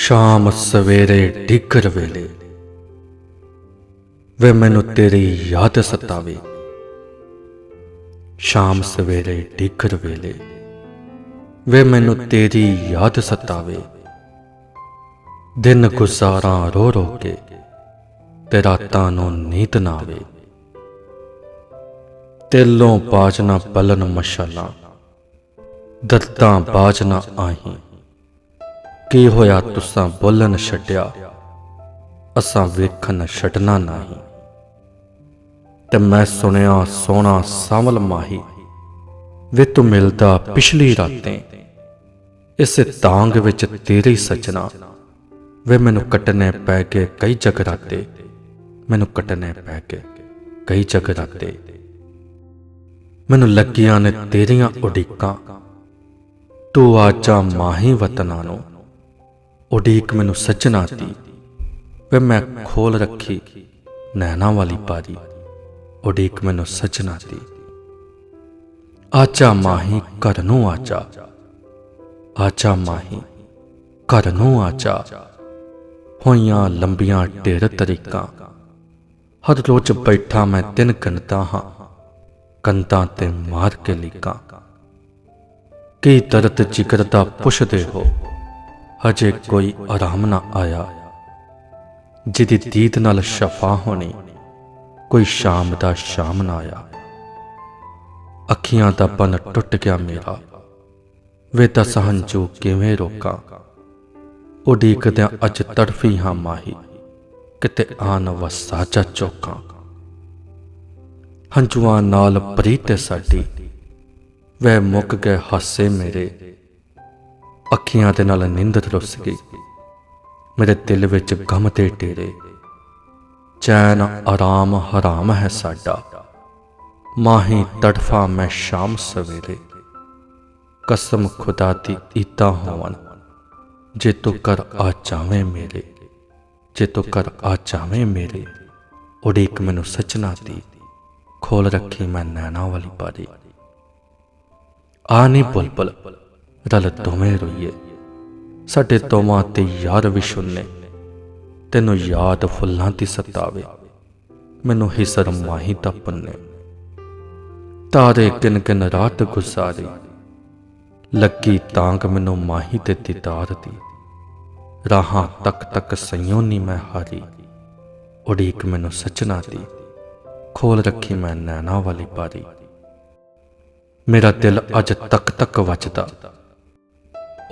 ਸ਼ਾਮ ਸਵੇਰੇ ਡਿੱਗਰ ਵੇਲੇ। ਵੇ ਮੈਨੂੰ ਤੇਰੀ ਯਾਦ ਸਤਾਵੇ। ਸ਼ਾਮ ਸਵੇਰੇ ਡਿੱਗਰ ਵੇਲੇ। ਵੇ ਮੈਨੂੰ ਤੇਰੀ ਯਾਦ ਸਤਾਵੇ। ਦਿਨ ਗੁਜ਼ਾਰਾਂ ਰੋ ਰੋ ਕੇ ਤੇ ਰਾਤਾਂ ਨੂੰ ਨੀਂਦ ਨਾ ਆਵੇ। ਤਿਲੋਂ ਬਾਜ ਬਲਨ ਮਸ਼ਾਲਾਂ, ਦਰਦਾਂ ਬਾਜ ਨਾ ਆਹੀਂ। ਕੀ ਹੋਇਆ ਤੁਸਾਂ ਬੋਲਣ ਛੱਡਿਆ? ਅਸਾਂ ਵੇਖਣ ਛੱਡਣਾ ਨਹੀਂ। ਤੇ ਮੈਂ ਸੁਣਿਆ ਸੋਹਣਾ ਸਾਵਲ ਮਾਹੀ, ਵੇ ਤੂੰ ਮਿਲਦਾ ਪਿਛਲੀ ਰਾਤੇ। ਇਸੇ ਤਾਂਗ ਵਿੱਚ ਤੇਰੀ ਸਜਣਾ, ਵੇ ਮੈਨੂੰ ਕੱਟਨੇ ਪੈ ਕੇ ਕਈ ਜਗਰਾਤੇ। ਮੈਨੂੰ ਕੱਟਨੇ ਪੈ ਕੇ ਕਈ ਜਗਰਾਤੇ। ਮੈਨੂੰ ਲੱਗੀਆਂ ਨੇ ਤੇਰੀਆਂ ਉਡੀਕਾਂ। ਤੂੰ ਆਜਾ ਮਾਹੀ ਵਤਨਾਂ ਨੂੰ। ਉਡੀਕ ਮੈਨੂੰ ਸੱਜਣਾ ਦੀ ਵੇ ਮੈਂ ਖੋਲ ਰੱਖੀ ਨੈਣਾ ਵਾਲੀ ਪਾਰੀ। ਉਡੀਕ ਮੈਨੂੰ ਸੱਜਣਾ ਦੀ ਆਚਾ ਮਾਹੀ ਘਰ ਨੂੰ ਆਚਾ। ਆਚਾ ਮਾਹੀ ਘਰ ਨੂੰ ਆਚਾ। ਹੋਈਆਂ ਲੰਬੀਆਂ ਢੇਰ ਤਰੀਕਾਂ। ਹਰ ਰੋਜ਼ ਬੈਠਾ ਮੈਂ ਤਿੰਨ ਕੰਤਾ ਹਾਂ। ਕੰਤਾਂ ਤੇ ਮਾਰ ਕੇ ਲੀਕਾਂ। ਕੀ ਦਰਦ ਜਿਗਰ ਦਾ ਪੁੱਛਦੇ ਹੋ? ਹਜੇ ਕੋਈ ਆਰਾਮ ਨਾ ਆਇਆ। ਜਿਹਦੀ ਦੀਦ ਨਾਲ ਸ਼ਫਾ ਹੋਣੀ, ਕੋਈ ਸ਼ਾਮ ਦਾ ਸ਼ਾਮ ਨਾ ਆਇਆ। ਅੱਖੀਆਂ ਦਾ ਪਨ ਟੁੱਟ ਗਿਆ ਮੇਰਾ। ਵੇ ਤਾਂ ਹੰਝੂ ਕਿਵੇਂ ਰੋਕਾਂ? ਉਡੀਕਦਿਆਂ ਅੱਜ ਤੜਫੀ ਹਾਂ ਮਾਹੀ, ਕਿਤੇ ਆਨ ਵਸਾਚਾ ਚੋਕਾਂ। ਹੰਝੂਆਂ ਨਾਲ ਪ੍ਰੀਤ ਸਾਡੀ ਵੇ ਮੁੱਕ ਗਏ ਹਾਸੇ ਮੇਰੇ। ਅੱਖੀਆਂ ਦੇ ਨਾਲ ਨਿੰਦਤ ਰੁੱਸ ਗਈ। ਮੇਰੇ ਦਿਲ ਵਿੱਚ ਗਮ ਤੇ ਟੇਰੇ ਚੈਨ ਆਰਾਮ ਹਰਾਮ ਹੈ ਸਾਡਾ। ਮਾਹੀ ਤੜਫਾ ਮੈਂ ਸ਼ਾਮ ਸਵੇਰੇ। ਕਸਮ ਖੁਦਾ ਦੀ ਈਤਾ ਹੋਵਨ ਜੇ ਤੂੰ ਕਰ ਆ ਜਾਵੇਂ ਮੇਰੇ। ਜੇ ਤੂੰ ਕਰ ਆ ਜਾਵੇਂ ਮੇਰੇ। ਉਡੀਕ ਮੈਨੂੰ ਸਚਨਾ ਦੀ। ਖੋਲ ਰੱਖੀ ਮੈਂ ਨੈਣਾ ਵਾਲੀ ਬਾਰੀ। ਆ ਨੀ ਬੁਲਬੁਲ। ਰਲ ਦੋਵੇਂ ਰੋਈਏ। ਸਾਡੇ ਦੋਵਾਂ ਤੇ ਯਾਰ ਵਿਸ਼ੁੰਨੇ ਤੈਨੂੰ ਯਾਦ ਫੁੱਲਾਂ ਦੀ ਸਤਾਵੇ ਮੈਨੂੰ ਹਿਸਰ ਮਾਹੀ ਦਾ ਪੰਨੇ। ਤਾਰੇ ਕਿਨ ਕਿਨ ਰਾਤ ਗੁਜ਼ਾਰੀ। ਲੱਗੀ ਤਾਂਗ ਮੈਨੂੰ ਮਾਹੀ ਤੇ ਦੀਦਾਰ ਦੀ। ਰਾਹਾਂ ਤੱਕ ਤੱਕ ਸਯੋਨੀ ਮੈਂ ਹਾਰੀ। ਉਡੀਕ ਮੈਨੂੰ ਸੱਚਨਾ ਦੀ। ਖੋਲ ਰੱਖੀ ਮੈਂ ਨੈਣਾ ਵਾਲੀ ਪਾਰੀ। ਮੇਰਾ ਦਿਲ ਅੱਜ ਤੱਕ ਤੱਕ ਵੱਜਦਾ।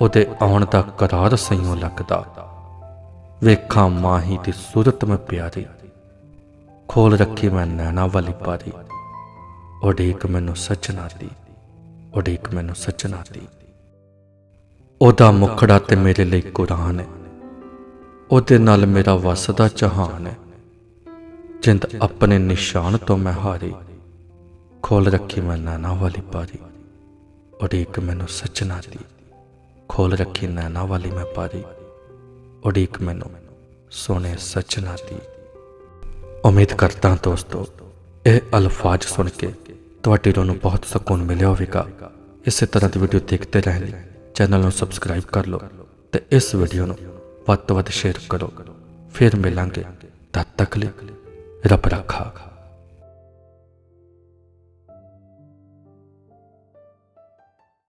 ਉਹਦੇ ਆਉਣ ਦਾ ਕਰਾਰ ਸਈਓ ਲੱਗਦਾ। ਵੇਖਾਂ ਮਾਹੀ ਦੀ ਸੂਰਤ ਮੈਂ ਪਿਆਰੀ, ਖੋਲ ਰੱਖੀ ਮੈਂ ਨੈਣਾ ਵਾਲੀ ਪਾਰੀ। ਉਡੀਕ ਮੈਨੂੰ ਸੱਚਨਾ ਦੀ, ਉਡੀਕ ਮੈਨੂੰ ਸੱਚਨਾ ਦੀ। ਉਹਦਾ ਮੁਖੜਾ ਤੇ ਮੇਰੇ ਲਈ ਕੁਰਾਨ ਹੈ। ਉਹਦੇ ਨਾਲ ਮੇਰਾ ਵਸਦਾ ਜਹਾਨ ਹੈ। ਜਿੰਦ ਆਪਣੇ ਨਿਸ਼ਾਨ ਤੋਂ ਮੈਂ ਹਾਰੀ, ਖੋਲ ਰੱਖੀ ਮੈਂ ਨੈਣਾ ਵਾਲੀ ਪਾਰੀ। ਉਡੀਕ ਮੈਨੂੰ ਸੱਚਨਾ ਦੀ। ਖੋਲ ਰੱਖੀ ਨੈਣਾ ਵਾਲੀ ਮੈਂ ਪਾਰੀ, ਉਡੀਕ ਮੈਨੂੰ ਸੋਨੇ ਸੱਚਨਾ ਦੀ। ਉਮੀਦ ਕਰਦਾ ਦੋਸਤੋ, ਇਹ ਅਲਫਾਜ਼ ਸੁਣ ਕੇ ਤੁਹਾਡੀ ਰੂਹ ਨੂੰ ਬਹੁਤ ਸਕੂਨ ਮਿਲਿਆ ਹੋਵੇਗਾ। ਇਸੇ ਤਰ੍ਹਾਂ ਦੀ ਵੀਡੀਓ ਦੇਖਦੇ ਰਹਿਣ ਲਈ ਚੈਨਲ ਨੂੰ ਸਬਸਕ੍ਰਾਈਬ ਕਰ ਲਓ ਤੇ ਇਸ ਵੀਡੀਓ ਨੂੰ ਵੱਧ ਤੋਂ ਵੱਧ ਸ਼ੇਅਰ ਕਰੋ। ਫਿਰ ਮਿਲਾਂਗੇ ਤਦ ਤੱਕ ਲਈ ਰੱਬ ਰੱਖਾ।